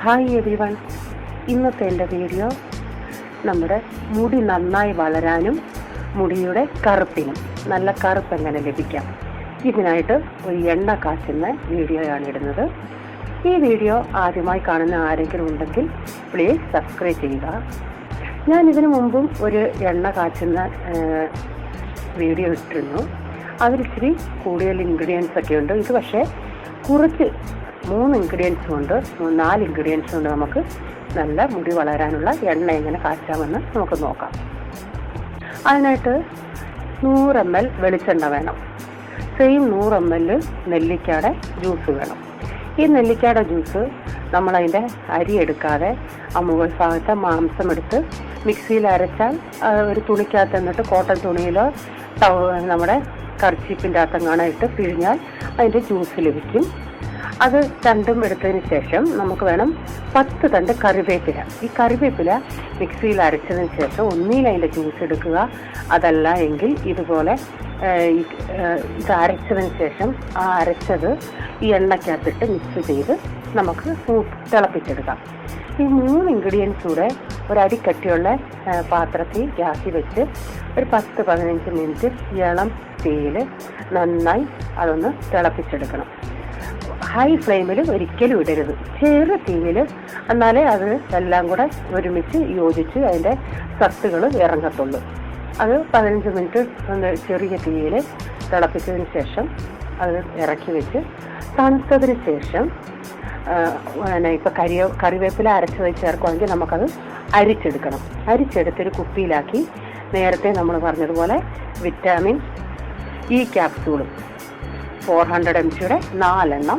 Hi every one ഇന്നത്തെ എന്റെ video നമ്മുടെ മുടി നന്നായി വളരാനും മുടിയുടെ കറുപ്പിനും നല്ല കറുപ്പ് എങ്ങനെ ലഭിക്കാം. ഇതിനായിട്ട് ഒരു എണ്ണ കാച്ചുന്ന വീഡിയോയാണ് ഇടുന്നത്. ഈ വീഡിയോ ആദ്യമായി കാണുന്ന ആരെങ്കിലും ഉണ്ടെങ്കിൽ പ്ലീസ് സബ്സ്ക്രൈബ് ചെയ്യുക. ഞാൻ ഇതിനു മുമ്പും ഒരു എണ്ണ കാച്ചുന്ന വീഡിയോ ഇട്ടിരുന്നു. അതിലിച്ചിരി കൂടുതൽ ഇൻഗ്രീഡിയൻസ് ഒക്കെ ഉണ്ട്. ഇത് പക്ഷേ കുറച്ച് മൂന്ന് ഇൻഗ്രീഡിയൻസ് ഉണ്ട്. നാല് ഇൻഗ്രീഡിയൻസ് ഉണ്ട് നമുക്ക്. നല്ല മുടി വളരാനുള്ള എണ്ണ എങ്ങനെ കാച്ചാമെന്ന് നമുക്ക് നോക്കാം. അതിനായിട്ട് നൂറ് എം എൽ വെളിച്ചെണ്ണ വേണം. സെയിം നൂറ് എം എൽ നെല്ലിക്കയുടെ ജ്യൂസ് വേണം. ഈ നെല്ലിക്കയുടെ ജ്യൂസ് നമ്മളതിന്റെ അരി എടുക്കാതെ ആ മുകൾ ഭാഗത്തെ മാംസം എടുത്ത് മിക്സിയിൽ അരച്ചാൽ ഒരു തുണിക്കകത്ത് എന്നിട്ട് കോട്ടൺ തുണിയിലോ നമ്മുടെ കർച്ചീപ്പിന്റെ അകത്തെങ്ങാണോ ഇട്ട് പിഴിഞ്ഞാൽ അതിന്റെ ജ്യൂസ് ലഭിക്കും. അത് രണ്ടും എടുത്തതിന് ശേഷം നമുക്ക് വേണം പത്ത് തണ്ട് കറിവേപ്പില. ഈ കറിവേപ്പില മിക്സിയിൽ അരച്ചതിന് ശേഷം ഒന്നിയിൽ അതിന്റെ ജ്യൂസ് എടുക്കുക. അതല്ല എങ്കിൽ ഇതുപോലെ ഇത് അരച്ചതിന് ശേഷം ആ അരച്ചത് ഈ എണ്ണയ്ക്കകത്തിട്ട് മിക്സ് ചെയ്ത് നമുക്ക് തിളപ്പിച്ചെടുക്കാം. ഈ മൂന്ന് ഇൻഗ്രീഡിയൻസ് കൂടെ ഒരടിക്കട്ടിയുള്ള പാത്രത്തിൽ ഗ്യാസിൽ വെച്ച് ഒരു പത്ത് പതിനഞ്ച് മിനിറ്റ് ഇളം തീയിൽ നന്നായി അതൊന്ന് തിളപ്പിച്ചെടുക്കണം. ഹൈ ഫ്ലെയിമിൽ ഒരിക്കലും ഇടരുത്. ചെറു തീയിൽ എന്നാലേ അത് എല്ലാം കൂടെ ഒരുമിച്ച് യോജിച്ച് അതിന്റെ സത്തുകൾ ഇറങ്ങത്തുള്ളൂ. അത് പതിനഞ്ച് മിനിറ്റ് ചെറിയ തീയിൽ തിളപ്പിച്ചതിന് ശേഷം അത് ഇറക്കി വെച്ച് തണുത്തതിന് ശേഷം പിന്നെ ഇപ്പോൾ കരിയോ കറിവേപ്പില അരച്ചത് ചേർക്കുവാണെങ്കിൽ നമുക്കത് അരിച്ചെടുക്കണം. അരിച്ചെടുത്തൊരു കുപ്പിയിലാക്കി നേരത്തെ നമ്മൾ പറഞ്ഞതുപോലെ വിറ്റാമിൻ ഇ ക്യാപ്സൂളും ഫോർ ഹൺഡ്രഡ് എം ജിയുടെ നാലെണ്ണം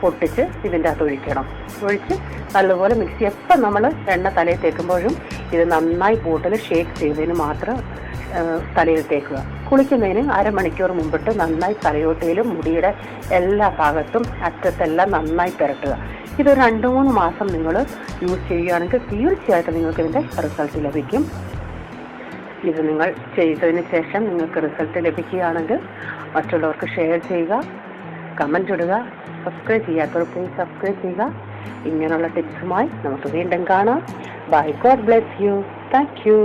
പൊട്ടിച്ച് ഇതിന്റെ അകത്ത് ഒഴിക്കണം. ഒഴിച്ച് നല്ലപോലെ മിക്സി എപ്പം നമ്മൾ എണ്ണ തലയിൽ തേക്കുമ്പോഴും ഇത് നന്നായി ബോട്ടിൽ ഷേക്ക് ചെയ്തതിന് മാത്രം തലയിൽ തേക്കുക. കുളിക്കുന്നതിന് അരമണിക്കൂർ മുമ്പിട്ട് നന്നായി തലയോട്ടിയിലും മുടിയുടെ എല്ലാ ഭാഗത്തും അറ്റത്തെല്ലാം നന്നായി പുരട്ടുക. ഇത് രണ്ട് മൂന്ന് മാസം നിങ്ങൾ യൂസ് ചെയ്യുകയാണെങ്കിൽ തീർച്ചയായിട്ടും നിങ്ങൾക്ക് ഇതിന്റെ റിസൾട്ട് ലഭിക്കും. ഇത് നിങ്ങൾ ചെയ്തതിന് ശേഷം നിങ്ങൾക്ക് റിസൾട്ട് ലഭിക്കുകയാണെങ്കിൽ മറ്റുള്ളവർക്ക് ഷെയർ ചെയ്യുക. കമന്റ് ഇടുക സബ്സ്ക്രൈബ് ചെയ്യാത്തവർ പ്ലീസ് സബ്സ്ക്രൈബ് ചെയ്യുക. ഇങ്ങനെയുള്ള ടിപ്സുമായി നമുക്ക് വീണ്ടും കാണാം. Bye God bless you thank you